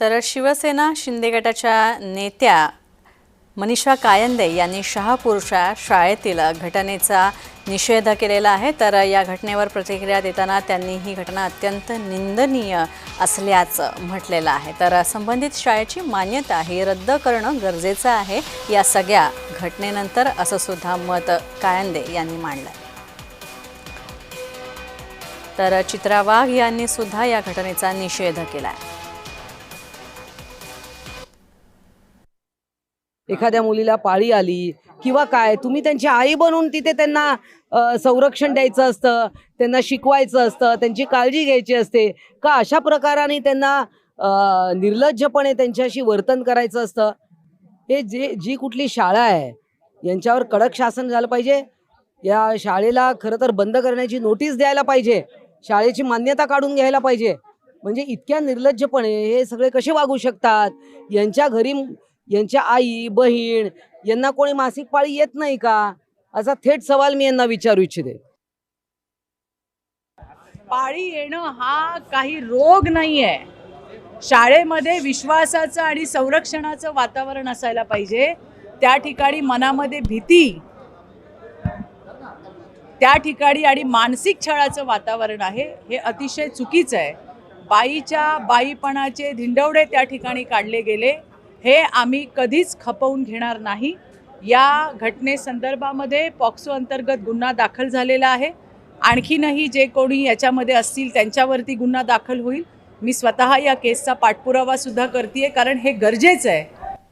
तर शिवसेना शिंदे गटाच्या नेत्या मनीषा कायंदे यांनी शहापूरच्या शाळेतील घटनेचा निषेध केलेला आहे. तर या घटनेवर प्रतिक्रिया देताना त्यांनी ही घटना अत्यंत निंदनीय असल्याचं म्हटलेलं आहे. तर संबंधित शाळेची मान्यता ही रद्द करणं गरजेचं आहे. या सगळ्या घटनेनंतर असं सुद्धा मत कायंदे यांनी मांडलं तर चित्रा वाघ यांनी सुद्धा या घटनेचा निषेध केला आहे एखाद्या मुलीला पाळी आली किंवा काय तुम्ही त्यांची आई बनून तिथे त्यांना संरक्षण द्यायचं असतं त्यांना शिकवायचं असतं त्यांची काळजी घ्यायची असते का अशा प्रकाराने त्यांना निर्लज्जपणे त्यांच्याशी वर्तन करायचं असतं? हे जे जी कुठली शाळा आहे यांच्यावर कडक शासन झालं पाहिजे. या शाळेला खरं तर बंद करण्याची नोटीस द्यायला पाहिजे. शाळेची मान्यता काढून घ्यायला पाहिजे. म्हणजे इतक्या निर्लज्जपणे हे सगळे कसे वागू शकतात? यांच्या घरी यांच्या आई बहीण यांना कोणी मासिक पाळी येत नाही का? असा थेट सवाल मी यांना विचारू इच्छिते. पाळी येणं हा काही रोग नाही आहे शाळेमध्ये विश्वासाचं आणि संरक्षणाचं वातावरण असायला पाहिजे. त्या ठिकाणी मनामध्ये भीती त्या ठिकाणी आणि मानसिक छळाचं वातावरण आहे हे अतिशय चुकीचं आहे. बाईच्या बाईपणाचे धिंडवडे त्या ठिकाणी काढले गेले. हे आम्ही कधीच खपवून घेणार नाही. या घटनेसंदर्भामध्ये पॉक्सो अंतर्गत गुन्हा दाखल झालेला आहे. आणखीनही जे कोणी याच्यामध्ये असतील त्यांच्यावरती गुन्हा दाखल होईल. मी स्वतः या केसचा पाठपुरावासुद्धा करते आहे कारण हे गरजेचं आहे.